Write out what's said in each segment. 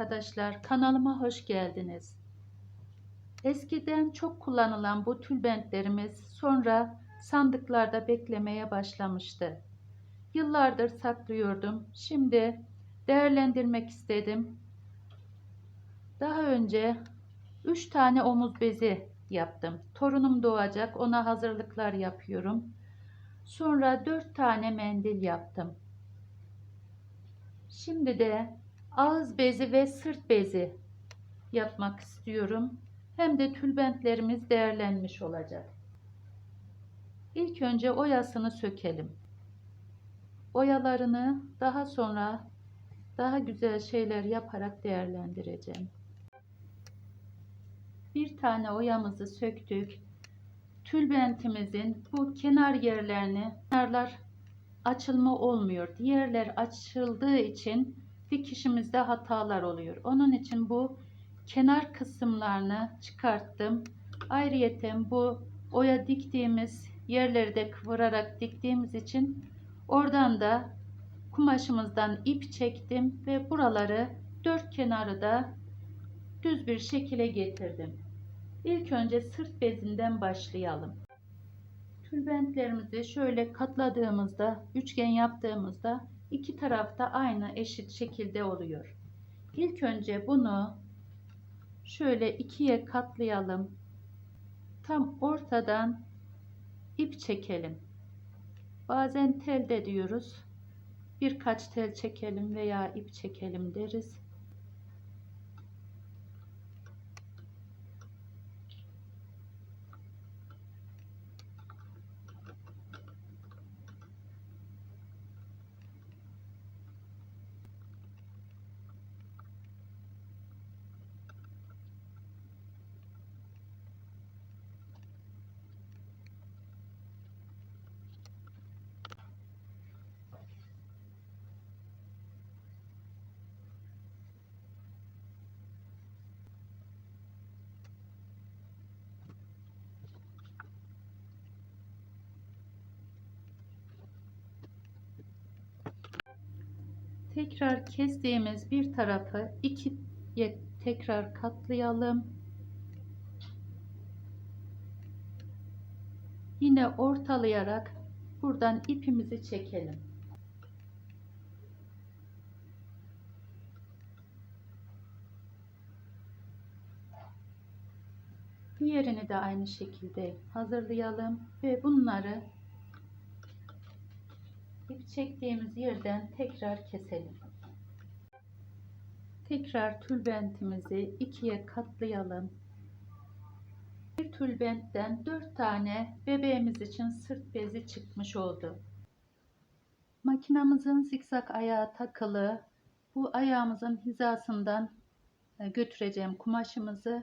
arkadaşlar, kanalıma hoş geldiniz. Eskiden çok kullanılan bu tülbentlerimiz sonra sandıklarda beklemeye başlamıştı. Yıllardır saklıyordum. Şimdi değerlendirmek istedim. Daha önce 3 tane omuz bezi yaptım. Torunum doğacak, ona hazırlıklar yapıyorum. Sonra 4 tane mendil yaptım. Şimdi de ağız bezi ve sırt bezi yapmak istiyorum. Hem de tülbentlerimiz değerlenmiş olacak. İlk önce oyasını sökelim. Oyalarını daha sonra daha güzel şeyler yaparak değerlendireceğim. Bir tane oyamızı söktük. Tülbentimizin bu kenar yerlerini, kenarlar açılma olmuyor. Diğerler açıldığı için dikişimizde hatalar oluyor. Onun için bu kenar kısımlarını çıkarttım. Ayrıyeten bu oya diktiğimiz yerleri de kıvırarak diktiğimiz için oradan da kumaşımızdan ip çektim ve buraları dört kenarı da düz bir şekilde getirdim. İlk önce sırt bezinden başlayalım. Tülbentlerimizi şöyle katladığımızda, üçgen yaptığımızda iki tarafta aynı eşit şekilde oluyor. İlk önce bunu şöyle ikiye katlayalım. Tam ortadan ip çekelim. Bazen tel de diyoruz. Birkaç tel çekelim veya ip çekelim deriz. Tekrar kestiğimiz bir tarafı ikiye tekrar katlayalım. Yine ortalayarak buradan ipimizi çekelim. Diğerini de aynı şekilde hazırlayalım ve bunları çektiğimiz yerden tekrar keselim. Tekrar tülbentimizi ikiye katlayalım. Bir tülbentten dört tane bebeğimiz için sırt bezi çıkmış oldu. Makinamızın zikzak ayağı takılı. Bu ayağımızın hizasından e, götüreceğim kumaşımızı.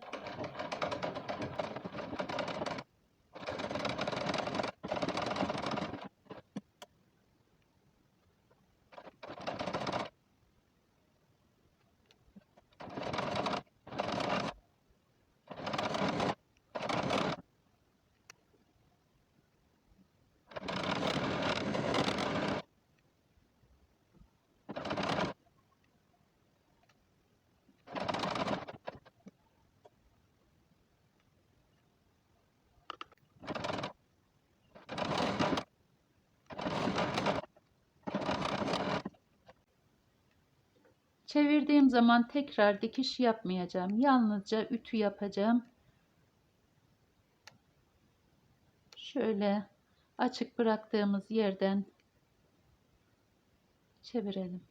Çevirdiğim zaman tekrar dikiş yapmayacağım. Yalnızca ütü yapacağım. Şöyle açık bıraktığımız yerden çevirelim.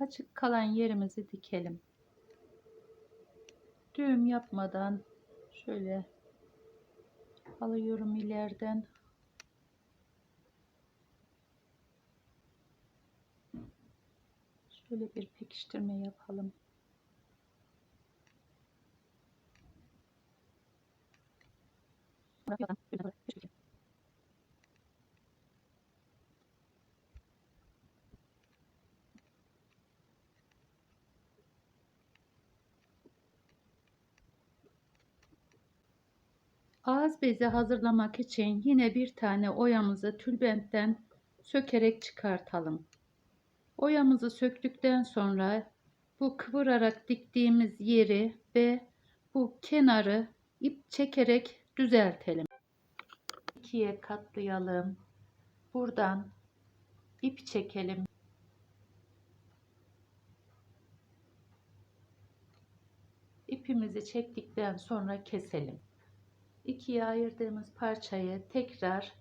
Açık kalan yerimizi dikelim. Düğüm yapmadan şöyle alıyorum ileriden şöyle bir pekiştirme yapalım Gracias. Ağız bezi hazırlamak için yine bir tane oyamızı tülbentten sökerek çıkartalım. Oyamızı söktükten sonra bu kıvırarak diktiğimiz yeri ve bu kenarı ip çekerek düzeltelim. İkiye katlayalım. Buradan ip çekelim. İpimizi çektikten sonra keselim. İkiye ayırdığımız parçayı tekrar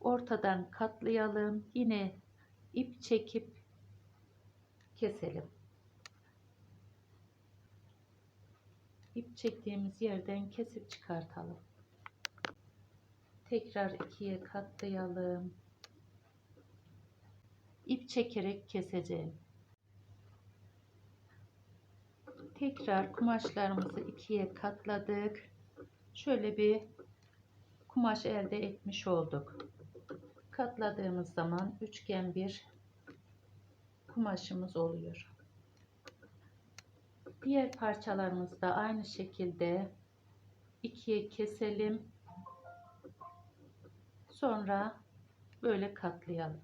ortadan katlayalım. Yine ip çekip keselim. İp çektiğimiz yerden kesip çıkartalım. Tekrar ikiye katlayalım. İp çekerek keseceğim. Tekrar kumaşlarımızı ikiye katladık. Şöyle bir kumaş elde etmiş olduk. Katladığımız zaman üçgen bir kumaşımız oluyor. Diğer parçalarımızı da aynı şekilde ikiye keselim. Sonra böyle katlayalım.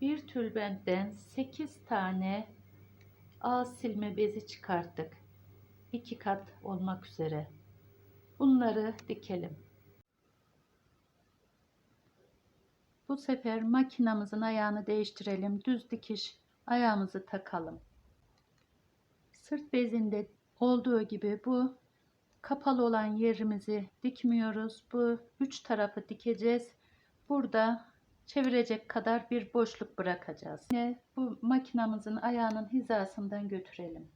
Bir tülbentten 8 tane ağız silme bezi çıkarttık. 2 kat olmak üzere. Bunları dikelim. Bu sefer makinamızın ayağını değiştirelim. Düz dikiş ayağımızı takalım. Sırt bezinde olduğu gibi bu kapalı olan yerimizi dikmiyoruz. Bu üç tarafı dikeceğiz. Burada çevirecek kadar bir boşluk bırakacağız. Yine bu makinamızın ayağının hizasından götürelim.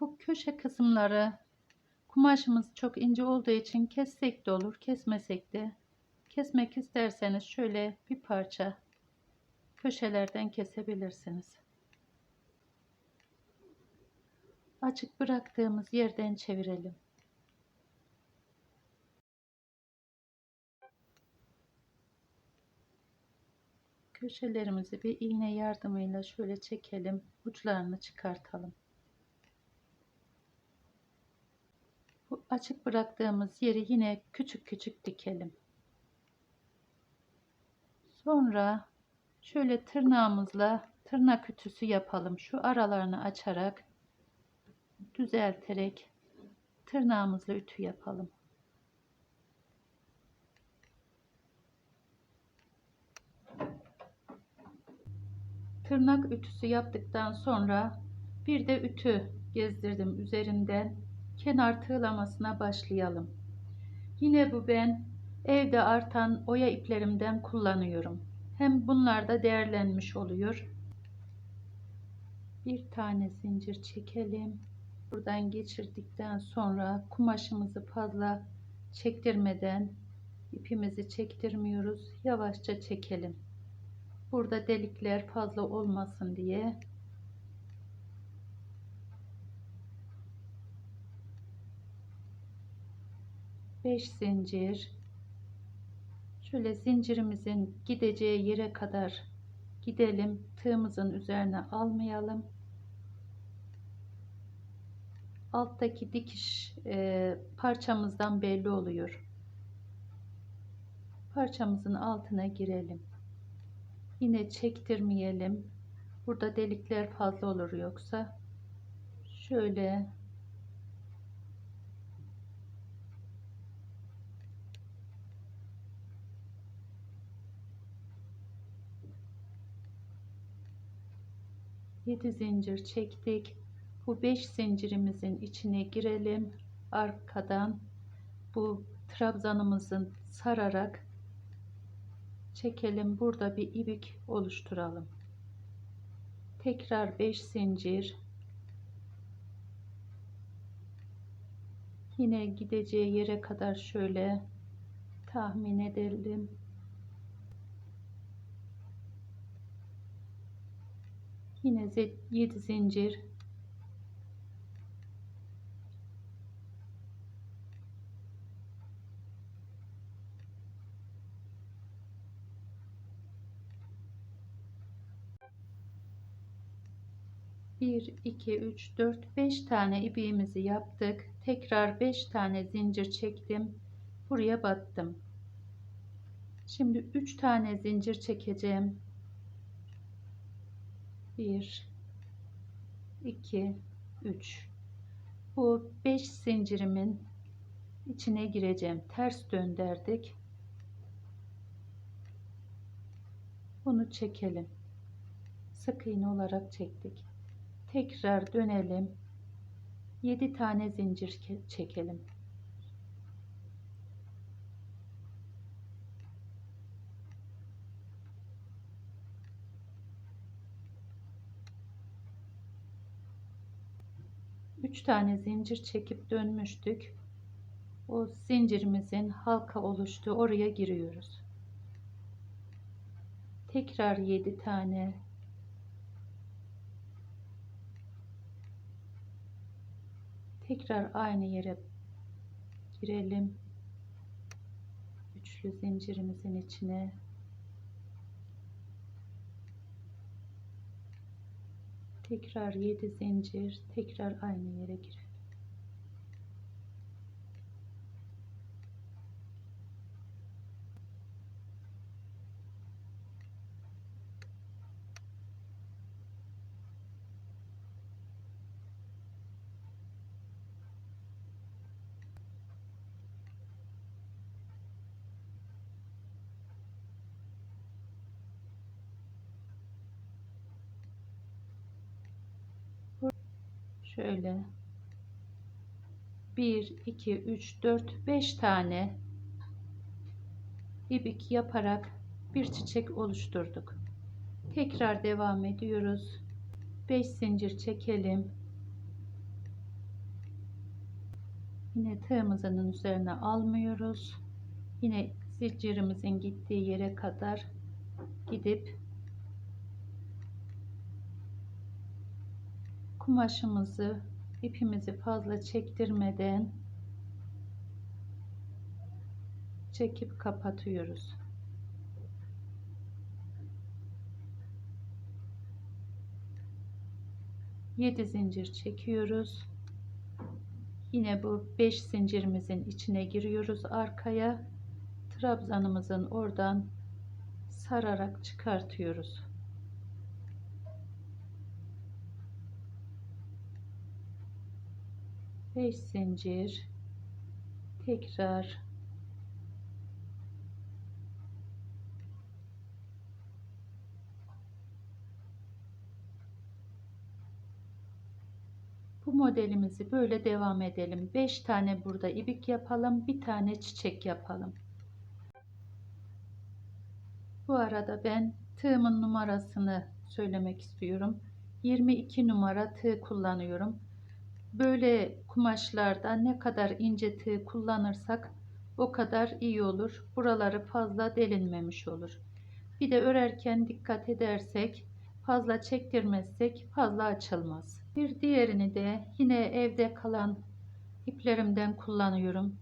Bu köşe kısımları kumaşımız çok ince olduğu için kessek de olur, kesmesek de. Kesmek isterseniz şöyle bir parça köşelerden kesebilirsiniz. Açık bıraktığımız yerden çevirelim. Köşelerimizi bir iğne yardımıyla şöyle çekelim. Uçlarını çıkartalım. Bu açık bıraktığımız yeri yine küçük küçük dikelim. Sonra şöyle tırnağımızla tırnak ütüsü yapalım. Şu aralarını açarak düzelterek tırnağımızla ütü yapalım. Tırnak ütüsü yaptıktan sonra bir de ütü gezdirdim üzerinden kenar tığlamasına başlayalım. Yine bu ben evde artan oya iplerimden kullanıyorum. Hem bunlar da değerlenmiş oluyor. Bir tane zincir çekelim. Buradan geçirdikten sonra kumaşımızı fazla çektirmeden ipimizi çektirmiyoruz. Yavaşça çekelim. Burada delikler fazla olmasın diye 5 zincir. Şöyle zincirimizin gideceği yere kadar gidelim tığımızın üzerine almayalım. Alttaki dikiş e, parçamızdan belli oluyor. Parçamızın altına girelim. Yine çektirmeyelim. Burada delikler fazla olur yoksa. Şöyle Yedi zincir çektik. Bu beş zincirimizin içine girelim. Arkadan bu trabzanımızın sararak çekelim. Burada bir ibik oluşturalım. Tekrar 5 zincir. Yine gideceği yere kadar şöyle tahmin edelim. Yine 7 zincir. Bir, iki, üç, dört, beş tane ibiğimizi yaptık. Tekrar beş tane zincir çektim. Buraya battım. Şimdi üç tane zincir çekeceğim. Bir, iki, üç. Bu beş zincirimin içine gireceğim. Ters döndürdük. Bunu çekelim. Sık iğne olarak çektik. Tekrar dönelim. 7 tane zincir çekelim. Üç tane zincir çekip dönmüştük. O zincirimizin halka oluştuğu oraya giriyoruz. Tekrar 7 tane tekrar aynı yere girelim üçlü zincirimizin içine tekrar 7 zincir tekrar aynı yere girelim şöyle. 1 2 3 4 5 tane ibik yaparak bir çiçek oluşturduk. Tekrar devam ediyoruz. 5 zincir çekelim. Yine tığımızın üzerine almıyoruz. Yine zincirimizin gittiği yere kadar gidip kumaşımızı ipimizi fazla çektirmeden çekip kapatıyoruz. Yedi zincir çekiyoruz. Yine bu beş zincirimizin içine giriyoruz arkaya. Trabzanımızın oradan sararak çıkartıyoruz. 5 zincir. Tekrar. Bu modelimizi böyle devam edelim. 5 tane burada ibik yapalım bir tane çiçek yapalım. Bu arada ben tığımın numarasını söylemek istiyorum. 22 numara tığ kullanıyorum. Böyle kumaşlarda ne kadar ince tığ kullanırsak o kadar iyi olur. Buraları fazla delinmemiş olur. Bir de örerken dikkat edersek fazla çektirmezsek fazla açılmaz. Bir diğerini de yine evde kalan iplerimden kullanıyorum.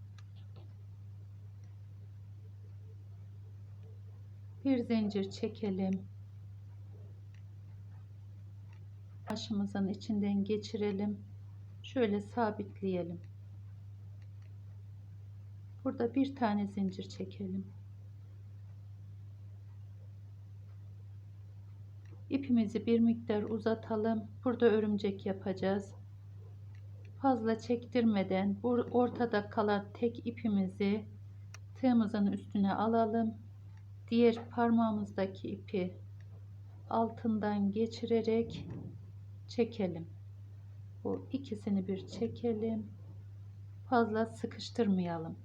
Bir zincir çekelim. Başımızın içinden geçirelim şöyle sabitleyelim. Burada bir tane zincir çekelim. İpimizi bir miktar uzatalım. Burada örümcek yapacağız. Fazla çektirmeden bu ortada kalan tek ipimizi tığımızın üstüne alalım. Diğer parmağımızdaki ipi altından geçirerek çekelim. Bu ikisini bir çekelim. Fazla sıkıştırmayalım.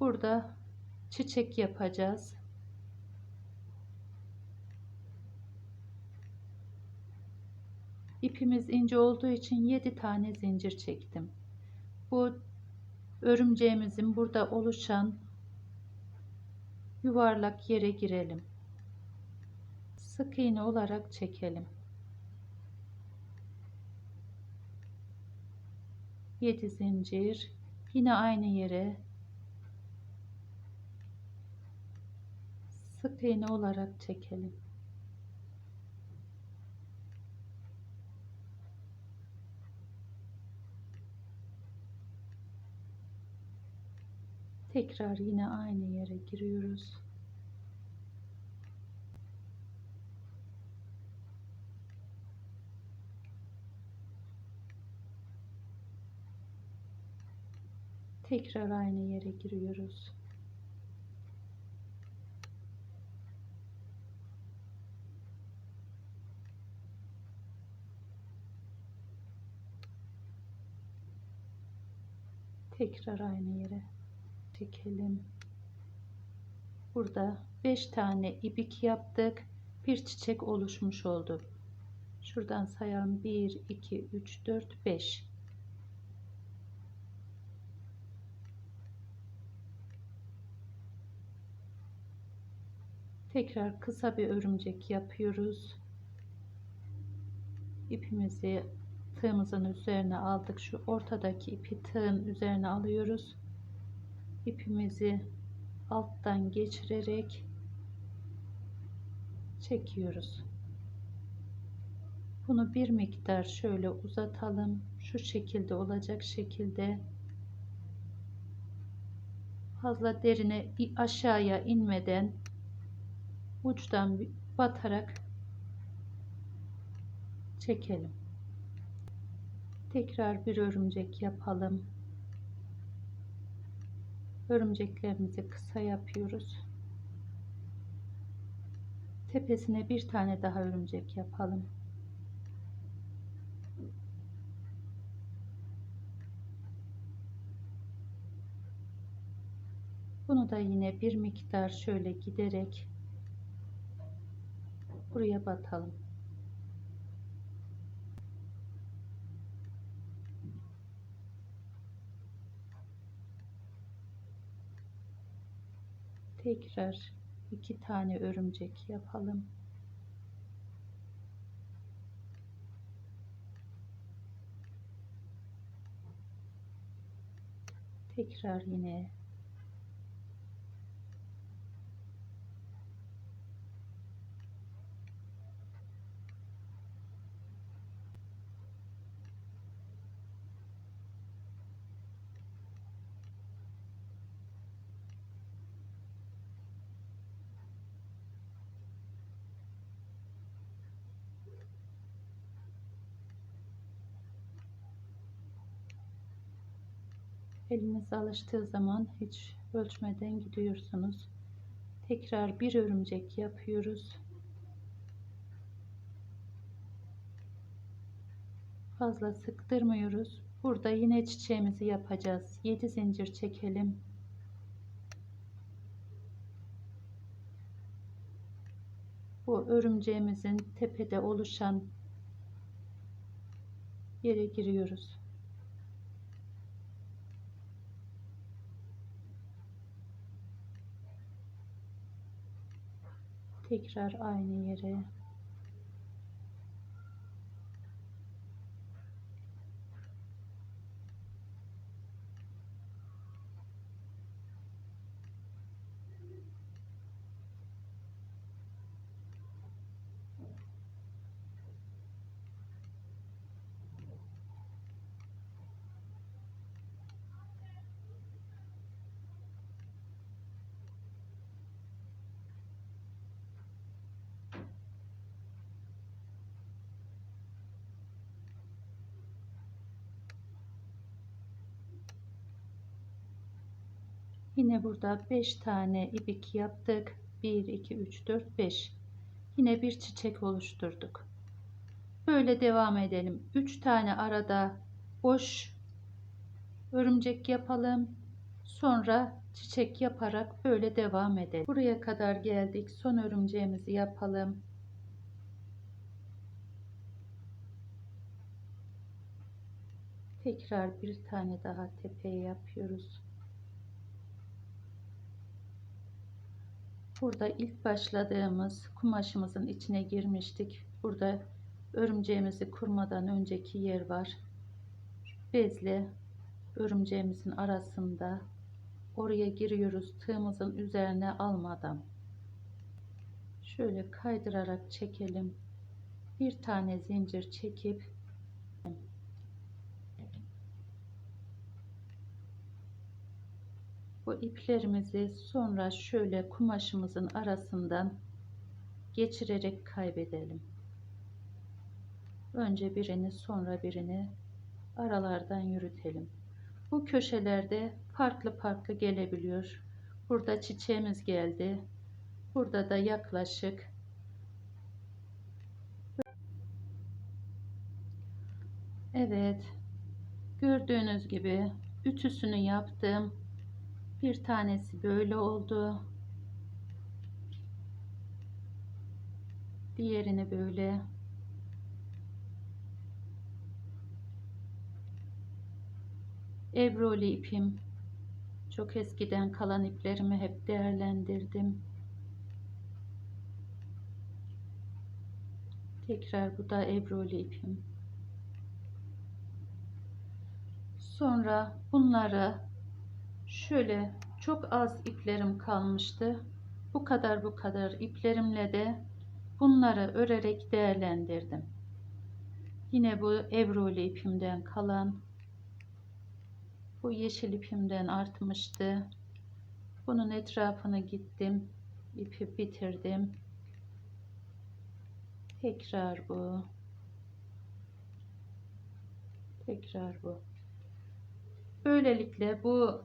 Burada çiçek yapacağız. İpimiz ince olduğu için 7 tane zincir çektim. Bu örümceğimizin burada oluşan yuvarlak yere girelim. Sık iğne olarak çekelim. 7 zincir yine aynı yere sık iğne olarak çekelim. Tekrar yine aynı yere giriyoruz. Tekrar aynı yere giriyoruz. Tekrar aynı yere çekelim. Burada 5 tane ipik yaptık. Bir çiçek oluşmuş oldu. Şuradan sayalım. 1, 2, 3, 4, 5. Tekrar kısa bir örümcek yapıyoruz. İpimizi tığımızın üzerine aldık. Şu ortadaki ipi tığın üzerine alıyoruz. İpimizi alttan geçirerek çekiyoruz. Bunu bir miktar şöyle uzatalım. Şu şekilde olacak şekilde fazla derine aşağıya inmeden uçtan batarak çekelim. Tekrar bir örümcek yapalım. Örümceklerimizi kısa yapıyoruz. Tepesine bir tane daha örümcek yapalım. Bunu da yine bir miktar şöyle giderek buraya batalım. Tekrar iki tane örümcek yapalım. Tekrar yine Eliniz alıştığı zaman hiç ölçmeden gidiyorsunuz. Tekrar bir örümcek yapıyoruz. Fazla sıktırmıyoruz. Burada yine çiçeğimizi yapacağız. 7 zincir çekelim. Bu örümceğimizin tepede oluşan yere giriyoruz. Tekrar aynı yere Yine burada 5 tane ipik yaptık. 1, 2, 3, 4, 5. Yine bir çiçek oluşturduk. Böyle devam edelim. 3 tane arada boş örümcek yapalım. Sonra çiçek yaparak böyle devam edelim. Buraya kadar geldik. Son örümceğimizi yapalım. Tekrar bir tane daha tepeye yapıyoruz. Burada ilk başladığımız kumaşımızın içine girmiştik. Burada örümceğimizi kurmadan önceki yer var. Bezle örümceğimizin arasında oraya giriyoruz tığımızın üzerine almadan. Şöyle kaydırarak çekelim. Bir tane zincir çekip bu iplerimizi sonra şöyle kumaşımızın arasından geçirerek kaybedelim. Önce birini sonra birini aralardan yürütelim. Bu köşelerde farklı farklı gelebiliyor. Burada çiçeğimiz geldi. Burada da yaklaşık Evet. Gördüğünüz gibi ütüsünü yaptım. Bir tanesi böyle oldu. Diğerini böyle. Ebroli ipim. Çok eskiden kalan iplerimi hep değerlendirdim. Tekrar bu da ebroli ipim. Sonra bunları şöyle çok az iplerim kalmıştı. Bu kadar bu kadar iplerimle de bunları örerek değerlendirdim. Yine bu ebroli ipimden kalan bu yeşil ipimden artmıştı. Bunun etrafını gittim. ipi bitirdim. Tekrar bu. Tekrar bu. Böylelikle bu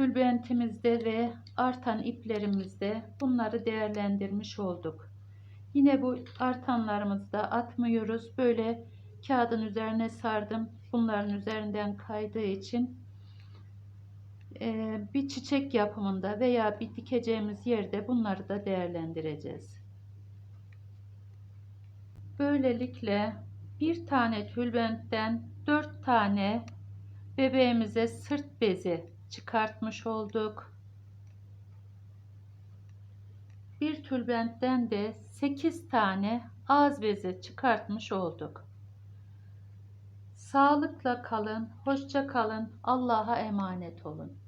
tülbentimizde ve artan iplerimizde bunları değerlendirmiş olduk. Yine bu artanlarımızı da atmıyoruz. Böyle kağıdın üzerine sardım. Bunların üzerinden kaydığı için e, bir çiçek yapımında veya bir dikeceğimiz yerde bunları da değerlendireceğiz. Böylelikle bir tane tülbentten dört tane bebeğimize sırt bezi çıkartmış olduk. Bir tülbentten de 8 tane ağız bezi çıkartmış olduk. Sağlıkla kalın, hoşça kalın, Allah'a emanet olun.